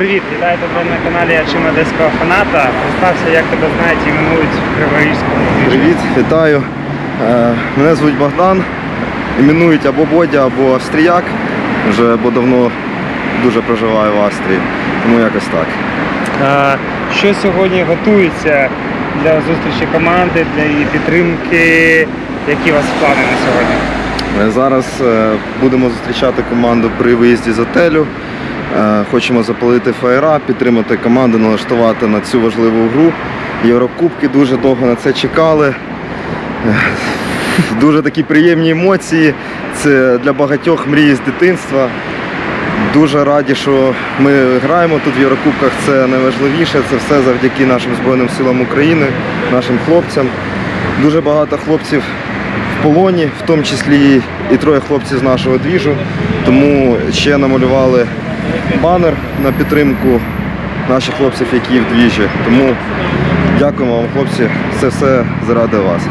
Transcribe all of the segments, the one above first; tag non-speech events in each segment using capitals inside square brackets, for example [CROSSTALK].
Привіт, вітаю тебе на каналі Одеського фаната. Представся, як тебе знають іменують в Криворізькому. Привіт, вітаю. Е, Мене звуть Богдан. Іменують або Бодя, або Австріяк. Вже бо давно дуже проживаю в Австрії. Тому якось так. А, Що сьогодні готується для зустрічі команди, для її підтримки? Які у вас плани на сьогодні? Е, Зараз е, будемо зустрічати команду при виїзді з отелю. Е, Хочемо запалити фаєра, підтримати команду, налаштувати на цю важливу гру. Єврокубки дуже довго на це чекали. Е, Дуже такі приємні емоції. Це для багатьох мрії з дитинства. Дуже раді, що ми граємо тут в Єврокубках. Це найважливіше. Це все завдяки нашим Збройним силам України, нашим хлопцям. Дуже багато хлопців в полоні, в тому числі і троє хлопців з нашого двіжу. Тому ще намалювали банер на підтримку наших хлопців, які в двіжі. Тому дякуємо вам, хлопці. Це все заради вас.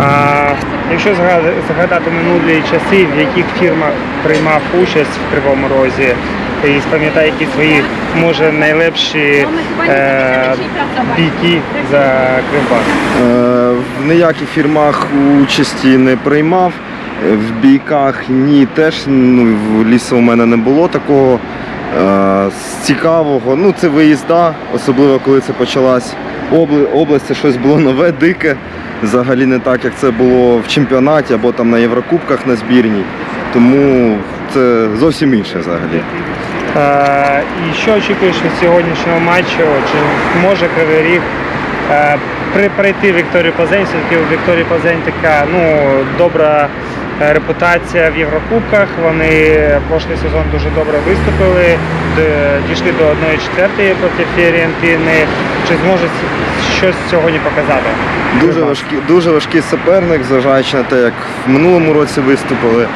А, якщо згад- згадати минулі часи, в яких фірмах приймав участь в Кривому Розі, і спам'ятай, які свої, може, найлепші е, бійки за Кривбас. Е, В ніяких фірмах участі не приймав. В бійках ні, теж ну, в лісу у мене не було такого з цікавого. Ну, це виїзда, особливо коли це почалась обла- область, це щось було нове, дике. Взагалі не так, як це було в чемпіонаті або там на Єврокубках на збірній. Тому це зовсім інше взагалі. Е, і що очікуєш від сьогоднішнього матчу? Чи може Кривий Ріг е, при, пройти Вікторію Плазень? Все-таки у Вікторії Плазень така ну, добра е, репутація в Єврокубках. Вони прошлий сезон дуже добре виступили, дійшли до 1-4 проти Фіорентини. Чи зможуть щось сьогодні показати? Дуже важкий, дуже важкий суперник, зважаючи на те, як в минулому році виступили.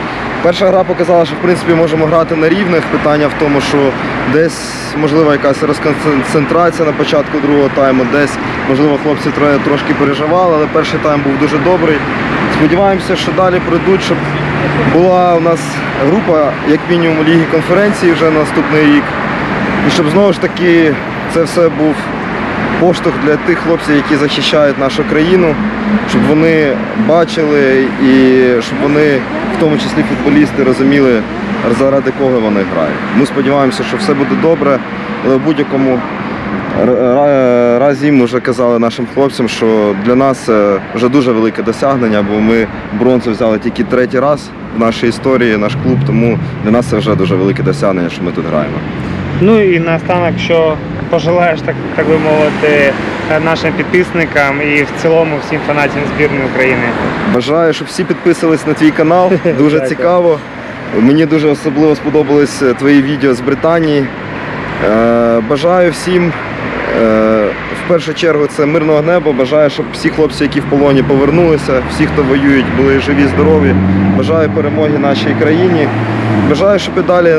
Перша гра показала, що в принципі можемо грати на рівних. Питання в тому, що десь можливо якась розконцентрація на початку другого тайму, десь можливо хлопці тро- трошки переживали, але перший тайм був дуже добрий. Сподіваємося, що далі пройдуть, щоб була у нас група, як мінімум, ліги конференції вже на наступний рік. І щоб знову ж таки це все був поштовх для тих хлопців, які захищають нашу країну, щоб вони бачили і щоб вони, в тому числі футболісти, розуміли, заради кого вони грають. Ми сподіваємося, що все буде добре, але в будь-якому разі ми вже казали нашим хлопцям, що для нас це вже дуже велике досягнення, бо ми бронзу взяли тільки третій раз в нашій історії, наш клуб, тому для нас це вже дуже велике досягнення, що ми тут граємо. Ну і наостанок, що пожелаєш, так, так би мовити, е, нашим підписникам і в цілому всім фанатам збірної України. Бажаю, щоб всі підписались на твій канал. [LAUGHS] Дуже цікаво. Мені дуже особливо сподобались е, твої відео з Британії. Е, Бажаю всім, е, в першу чергу, це мирного неба. Бажаю, щоб всі хлопці, які в полоні повернулися, всі, хто воюють, були живі, здорові. Бажаю перемоги нашій країні. Бажаю, щоб і далі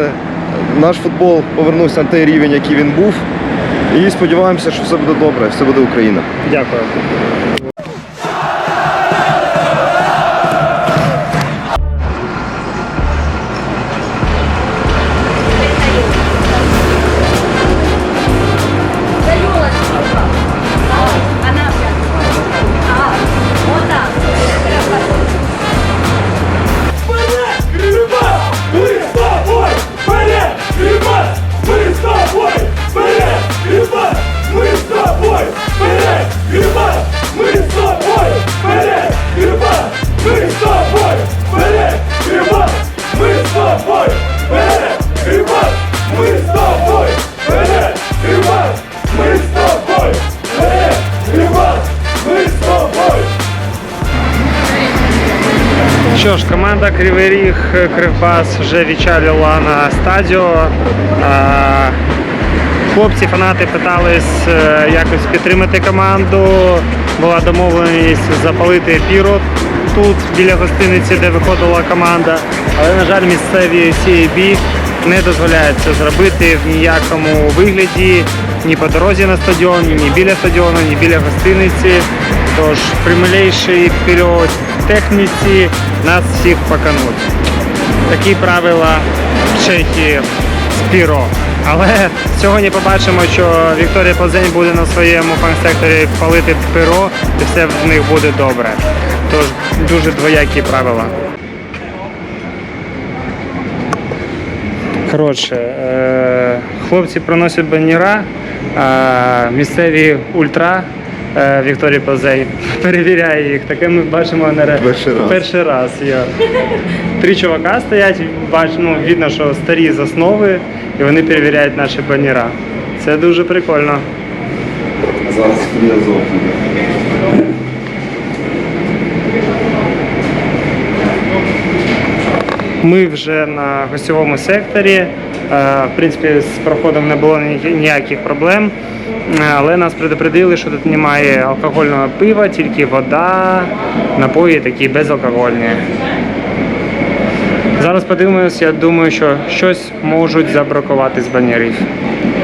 наш футбол повернувся на той рівень, який він був. І сподіваємося, що все буде добре, все буде Україна. Дякую. Що ж, команда Кривий Ріг Кривбас вже відчалила на стадіо. Хлопці, фанати питались е, якось підтримати команду. Була домовленість запалити піро тут, біля гостиниці, де виходила команда. Але, на жаль, місцеві CAB не дозволяють це зробити в ніякому вигляді, ні по дорозі на стадіон, ні біля стадіону, ні біля гостиниці. Тож при малейшій піротехніці нас всіх покануть. Такі правила в Чехії. Спіро. Але сьогодні побачимо, що Вікторія Плазень буде на своєму фан-секторі палити перо і все в них буде добре. Тож дуже двоякі правила. Коротше, е, хлопці приносять баніра, місцеві ультра Вікторій Вікторії Плазей [LAUGHS] перевіряє їх. Таке ми бачимо на Перший раз. Перший раз. Я. Три чувака стоять, бач, ну, видно, що старі заснови, і вони перевіряють наші баніра. Це дуже прикольно. Зараз фріазов буде. Ми вже на гостьовому секторі. Е, В принципі, з проходом не було ніяких проблем. Е, Але нас предупредили, що тут немає алкогольного пива, тільки вода, напої такі безалкогольні. Зараз подивимось, я думаю, що щось можуть забракувати з банерів.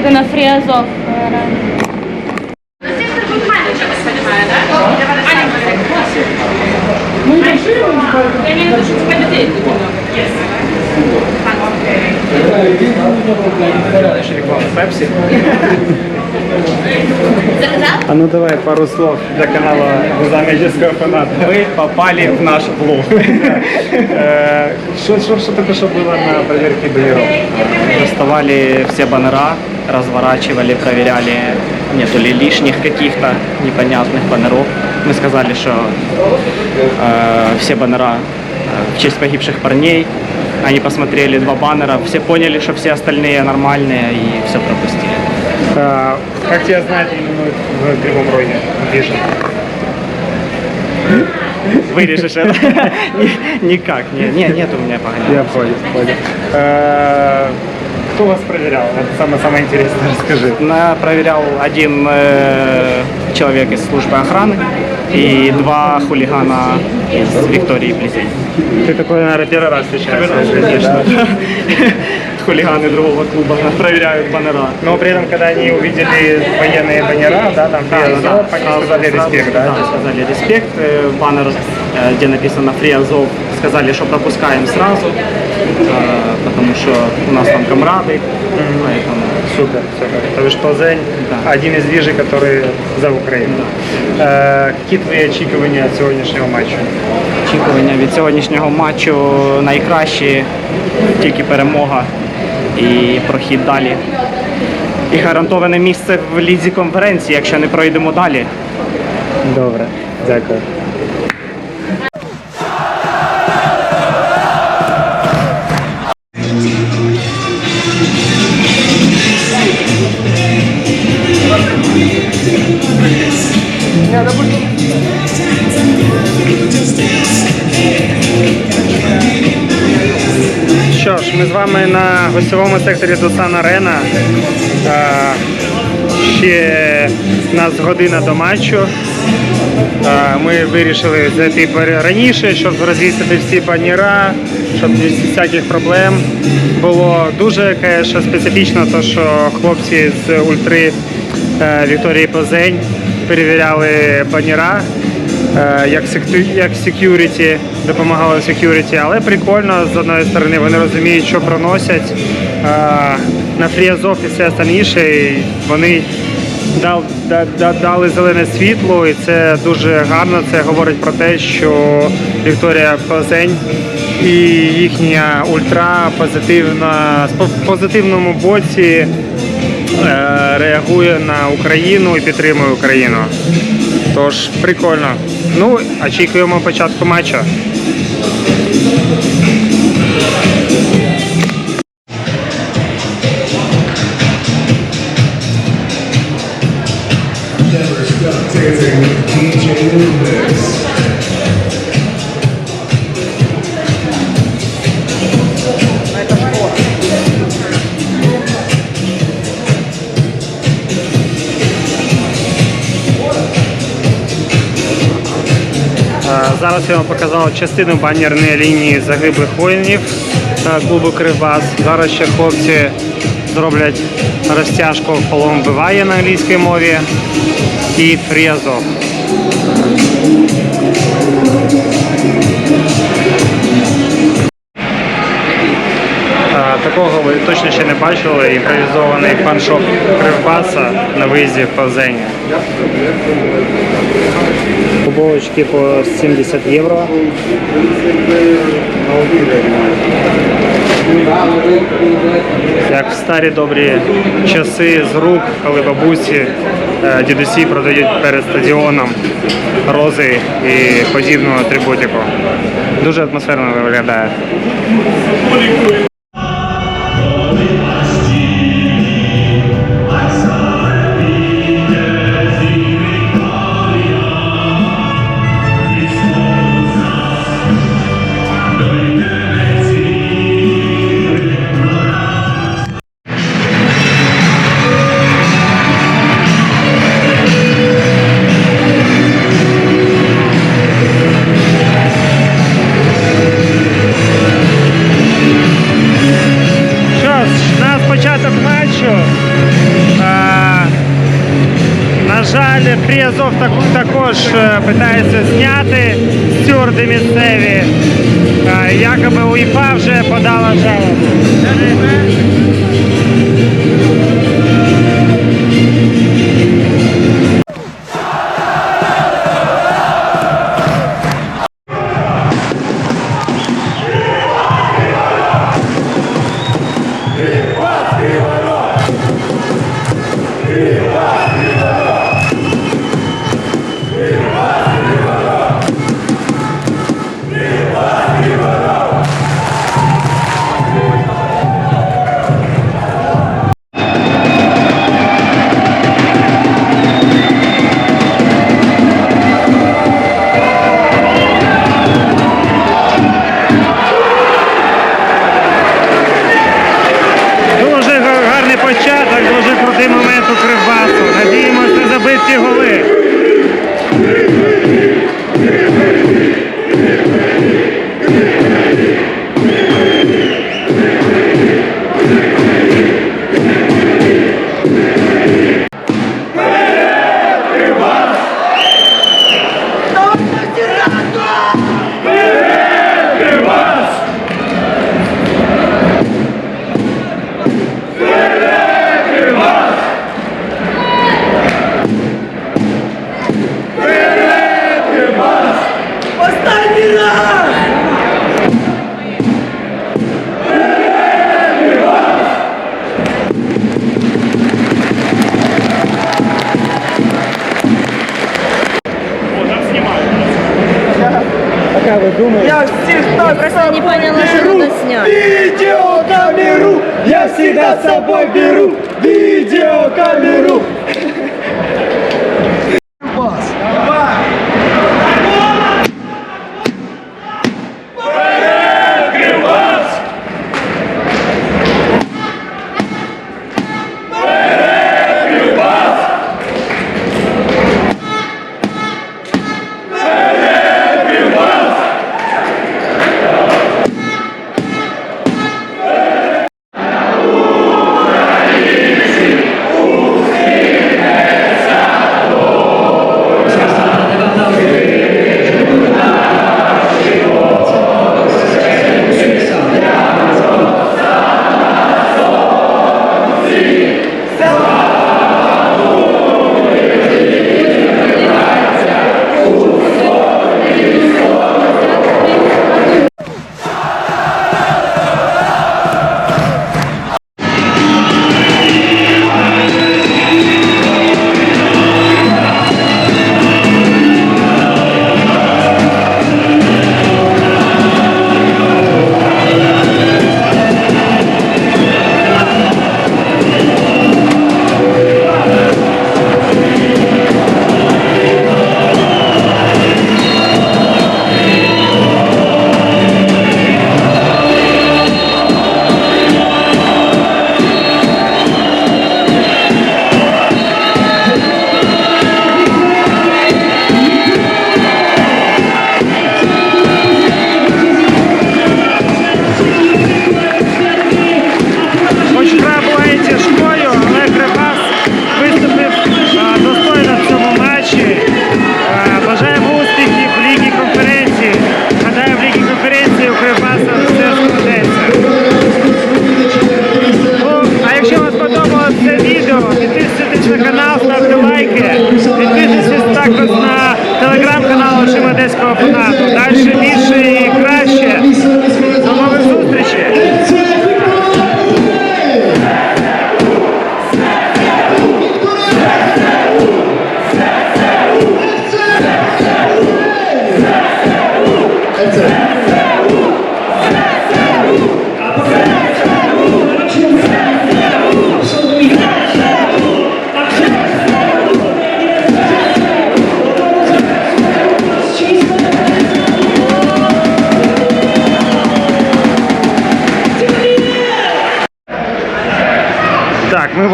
Это на Фриазов. Пепсі. Заказал? А ну давай пару слов для канала Гузамедійського фаната. Вы попали в наш блог. Е, Що, що, що таке, що було на перевірці банерів? Доставали все баннера, разворачивали, проверяли, нету ли лишних каких-то непонятных баннеров. Мы сказали, что э, все баннера э, в честь погибших парней. Они посмотрели два баннера, все поняли, что все остальные нормальные и все пропустили. А, Как тебя знать именно в Кривом Роге? Vision? Вырежешь это? [LAUGHS] Ни- Никак, не, не, нет у меня погоня. Я понял, понял. Э, Кто вас проверял? Это самое, самое интересное, [LAUGHS] расскажи. На- проверял один э, человек из службы охраны и два хулигана из Виктории Плесень. Ты такой, наверное, первый раз встречаешься. в жизни, Конечно. [LAUGHS] да? Хулиганы другого клуба проверяют баннера. Но при этом, когда они увидели военные баннера, да, там Да, Free да, Azov, да. они Сразу- сказали сразу- респект, да? Да, сказали респект. Э, Баннер, э, где написано Free Azov, сказали, что пропускаем сразу, э, потому что у нас там комрады, поэтому Супер, супер. То есть Плазень Да. один из движей, который за Украину. Э, какие твои очікування от сегодняшнего матча? очікування від сьогоднішнього матчу найкращі, тільки перемога і прохід далі. І гарантоване місце в лізі конференції, якщо не пройдемо далі. Добре, дякую. Що ж, ми з вами на гостьовому секторі Дусан Арена. Е, Ще нас година до матчу. Е, Ми вирішили зайти раніше, щоб розвісити всі баніра, щоб без всяких проблем було дуже конечно, специфічно, то що хлопці з ультри е, Вікторії Позень перевіряли баніра е, як як security, допомагали security, але прикольно з одної сторони вони розуміють, що проносять е, на фріазов і все остальніше, і вони дали зелене світло, і це дуже гарно. Це говорить про те, що Вікторія Плазень і їхня ультра позитивна в позитивному боці реагує на Україну і підтримує Україну. Тож прикольно. Ну, очікуємо початку матчу. Е, Зараз я вам показав частину банерної лінії загиблих воїнів е, клубу Кривбас. Зараз ще хлопці зроблять розтяжку полом биває на англійській мові і фріазов. Такого ви- точно ще не бачили, імпровізований фан-шоп Кривбаса на виїзді в Павзені. Футболочки по 70 євро. Як в старі добрі часи з рук, коли бабусі, е, дідусі продають перед стадіоном рози і подібну атрибутику. Дуже атмосферно виглядає. Якоби УЄФА вже подала жалобу.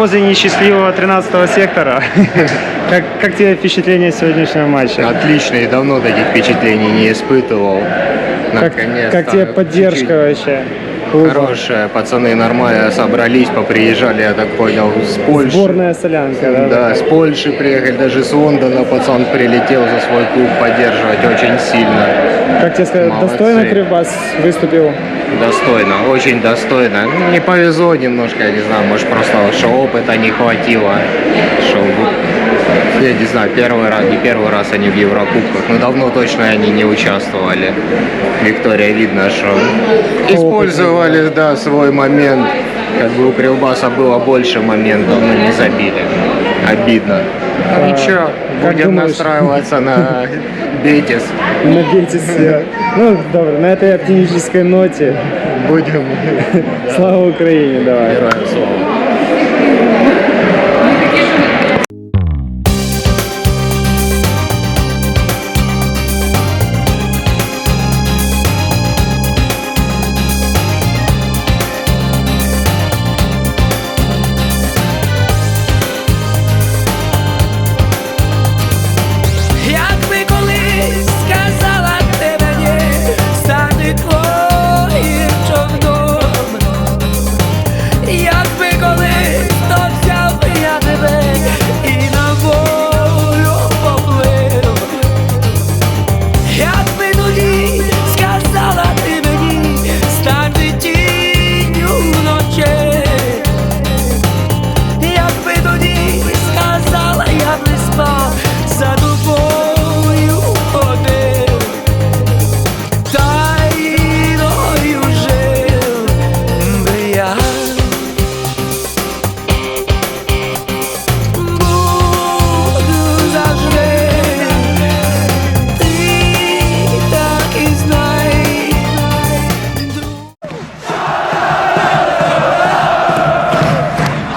Возле несчастливого 13 сектора. [LAUGHS] Как, как тебе впечатление сегодняшнего матча? Отличный, давно таких впечатлений не испытывал. Как, Наконец-то. как тебе поддержка вообще? Чуть-чуть клуба? Хорошая, пацаны нормально собрались, поприезжали, я так понял, с Польши. Сборная солянка, да? Да, с Польши приехали, даже с Лондона пацан прилетел за свой клуб поддерживать очень сильно. Как тебе сказать, Молодцы. достойно Кривбас выступил? Достойно, очень достойно. Ну, не повезло немножко, я не знаю, может просто что опыта не хватило, что я не знаю, первый раз, не первый раз они в Еврокубках, но давно точно они не участвовали. Виктория видно, что использовали, да, свой момент. Как бы у Кривбаса было больше моментов, но не забили. Обидно. Ну, ничего, как будем думаешь? настраиваться на [LAUGHS] Бетис. Надейтесь. Ну, добре, на этой оптимистической ноте. Будем. [LAUGHS] Слава Україні, давай. Героям слава.